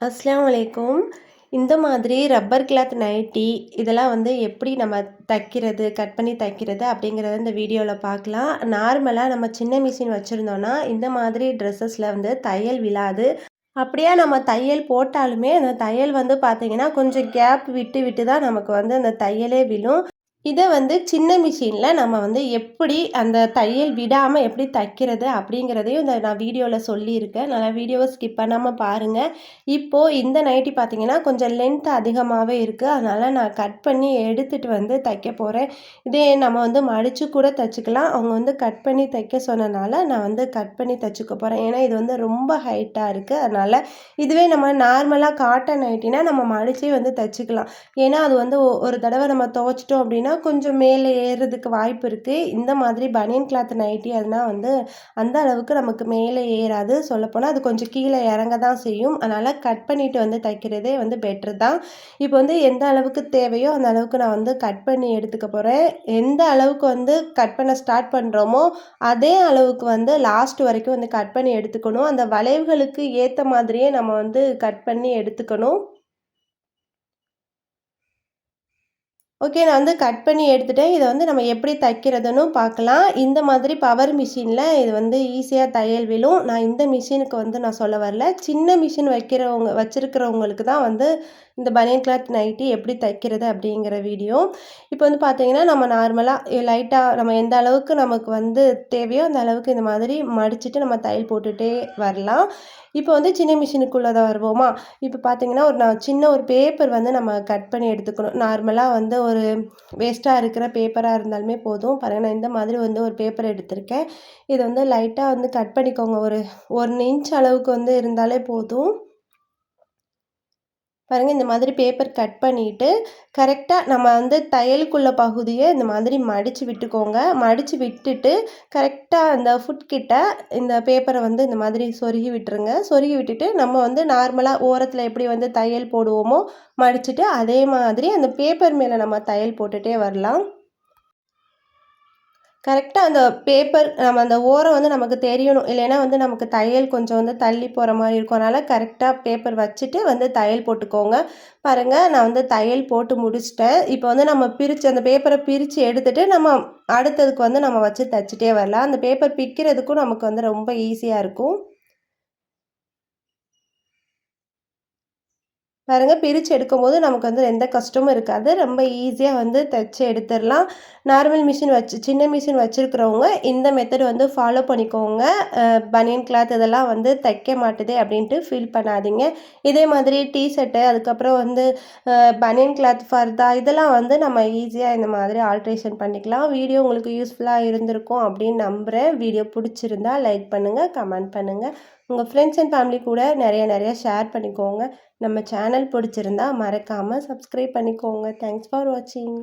அஸ்லாம் வலைக்கும் இந்த மாதிரி ரப்பர் கிளாத் நைட்டி இதெல்லாம் வந்து எப்படி நம்ம தைக்கிறது கட் பண்ணி தைக்கிறது அப்படிங்கிறத இந்த வீடியோவில் பார்க்கலாம். நார்மலாக நம்ம சின்ன மிஷின் வச்சுருந்தோன்னா இந்த மாதிரி ட்ரெஸ்ஸஸில் வந்து தையல் விழாது. அப்படியே நம்ம தையல் போட்டாலுமே அந்த தையல் வந்து பார்த்திங்கன்னா கொஞ்சம் கேப் விட்டு விட்டு தான் நமக்கு வந்து அந்த தையலே விழும். இதை வந்து சின்ன மிஷினில் நம்ம வந்து எப்படி அந்த தையல் விடாமல் எப்படி தைக்கிறது அப்படிங்கிறதையும் இந்த நான் வீடியோவில் சொல்லியிருக்கேன். நல்லா வீடியோவை ஸ்கிப் பண்ணாமல் பாருங்கள் இப்போது இந்த நைட்டி பார்த்திங்கன்னா கொஞ்சம் லென்த் அதிகமாகவே இருக்குது அதனால் நான் கட் பண்ணி எடுத்துகிட்டு வந்து தைக்க போகிறேன் இதே நம்ம வந்து மடித்து கூட தைச்சிக்கலாம். அவங்க வந்து கட் பண்ணி தைக்க சொன்னனால நான் வந்து கட் பண்ணி தைச்சிக்க போகிறேன் ஏன்னா இது வந்து ரொம்ப ஹைட்டாக இருக்குது அதனால் இதுவே நம்ம நார்மலாக காட்டன் நைட்டினா நம்ம மடிச்சே வந்து தைச்சிக்கலாம். ஏன்னா அது வந்து ஒரு தடவை நம்ம துவைச்சிட்டோம் அப்படின்னா அப்படின்னா கொஞ்சம் மேலே ஏறுறதுக்கு வாய்ப்பு இருக்குது இந்த மாதிரி பனியன் கிளாத் நைட்டி அதுனா வந்து அந்த அளவுக்கு நமக்கு மேலே ஏறாது சொல்லப்போனால் அது கொஞ்சம் கீழே இறங்க தான் செய்யும். அதனால் கட் பண்ணிவிட்டு வந்து தைக்கிறதே வந்து பெட்ரு தான். இப்போ வந்து எந்த அளவுக்கு தேவையோ அந்த அளவுக்கு நான் வந்து கட் பண்ணி எடுத்துக்க போகிறேன் எந்த அளவுக்கு வந்து கட் பண்ண ஸ்டார்ட் பண்ணுறோமோ அதே அளவுக்கு வந்து லாஸ்ட் வரைக்கும் வந்து கட் பண்ணி எடுத்துக்கணும். அந்த வளைவுகளுக்கு ஏற்ற மாதிரியே நம்ம வந்து கட் பண்ணி எடுத்துக்கணும். ஓகே நான் வந்து கட் பண்ணி எடுத்துட்டேன். இதை வந்து நம்ம எப்படி தைக்கிறதுன்னு பார்க்கலாம். இந்த மாதிரி பவர் மிஷினில் இது வந்து ஈஸியாக தையல் விழும். நான் இந்த மிஷினுக்கு வந்து நான் சொல்ல வரல. சின்ன மிஷின் வைக்கிறவங்க வச்சுருக்கிறவங்களுக்கு தான் வந்து இந்த பனியன் கிளாத் நைட்டி எப்படி தைக்கிறது அப்படிங்கிற வீடியோ இப்போ வந்து பார்த்தீங்கன்னா நம்ம நார்மலாக லைட்டாக நம்ம எந்த அளவுக்கு நமக்கு வந்து தேவையோ அந்த அளவுக்கு இந்த மாதிரி மடிச்சுட்டு நம்ம தையல் போட்டுகிட்டே வரலாம். இப்போ வந்து சின்ன மிஷினுக்குள்ளே தான் வருவோமா? இப்போ பார்த்தீங்கன்னா ஒரு நான் சின்ன ஒரு பேப்பர் வந்து நம்ம கட் பண்ணி எடுத்துக்கணும். நார்மலாக வந்து ஒரு வேஸ்ட்டாக இருக்கிற பேப்பராக இருந்தாலுமே போதும். பாருங்கள் நான் இந்த மாதிரி வந்து ஒரு பேப்பர் எடுத்திருக்கேன். இதை வந்து லைட்டாக வந்து கட் பண்ணிக்கோங்க. ஒரு ஒன் இன்ச் அளவுக்கு வந்து இருந்தாலே போதும். பாருங்கள் இந்த மாதிரி பேப்பர் கட் பண்ணிவிட்டு கரெக்டாக நம்ம வந்து தையலுக்குள்ள பகுதியை இந்த மாதிரி மடித்து விட்டுக்கோங்க. மடித்து விட்டுட்டு கரெக்டாக அந்த ஃபுட்கிட்ட இந்த பேப்பரை வந்து இந்த மாதிரி சொருகி விட்டுருங்க. சொருகி விட்டுட்டு நம்ம வந்து நார்மலாக ஓரத்தில் எப்படி வந்து தையல் போடுவோமோ மடிச்சுட்டு அதே மாதிரி அந்த பேப்பர் மேலே நம்ம தையல் போட்டுகிட்டே வரலாம். கரெக்டாக அந்த பேப்பர் நம்ம அந்த ஓரம் வந்து நமக்கு தெரியணும். இல்லைன்னா வந்து நமக்கு தையல் கொஞ்சம் வந்து தள்ளி போகிற மாதிரி இருக்கும். அதனால் கரெக்டாக பேப்பர் வச்சுட்டு வந்து தையல் போட்டுக்கோங்க. பாருங்கள் நான் வந்து தையல் போட்டு முடிச்சிட்டேன். இப்போ வந்து நம்ம பிரித்து அந்த பேப்பரை பிரித்து எடுத்துகிட்டு நம்ம அடுத்ததுக்கு வந்து நம்ம வச்சு தைச்சிட்டே வரலாம். அந்த பேப்பர் பிக்கிறதுக்கும் நமக்கு வந்து ரொம்ப ஈஸியாக இருக்கும். பாருங்கள் பிரித்து எடுக்கும்போது நமக்கு வந்து எந்த கஷ்டமும் இருக்காது. ரொம்ப ஈஸியாக வந்து தைச்சி எடுத்துடலாம். நார்மல் மிஷின் வச்சு சின்ன மிஷின் வச்சுருக்கிறவங்க இந்த மெத்தட் வந்து ஃபாலோ பண்ணிக்கோங்க. பனியன் கிளாத் இதெல்லாம் வந்து தைக்க மாட்டுதே அப்படின்ட்டு ஃபீல் பண்ணாதீங்க. இதே மாதிரி டீ ஷர்ட்டு அதுக்கப்புறம் வந்து பனியன் கிளாத் ஃபர்தா இதெல்லாம் வந்து நம்ம ஈஸியாக இந்த மாதிரி ஆல்ட்ரேஷன் பண்ணிக்கலாம். வீடியோ உங்களுக்கு யூஸ்ஃபுல்லாக இருந்திருக்கும் அப்படின்னு நம்புகிறேன் வீடியோ பிடிச்சிருந்தா லைக் பண்ணுங்கள் கமெண்ட் பண்ணுங்கள் உங்கள் ஃப்ரெண்ட்ஸ் அண்ட் ஃபேமிலி கூட நிறைய நிறைய ஷேர் பண்ணிக்கோங்க. நம்ம சேனல் பிடிச்சிருந்தா மறக்காமல் சப்ஸ்கிரைப் பண்ணிக்கோங்க. தேங்க்ஸ் ஃபார் வாட்சிங்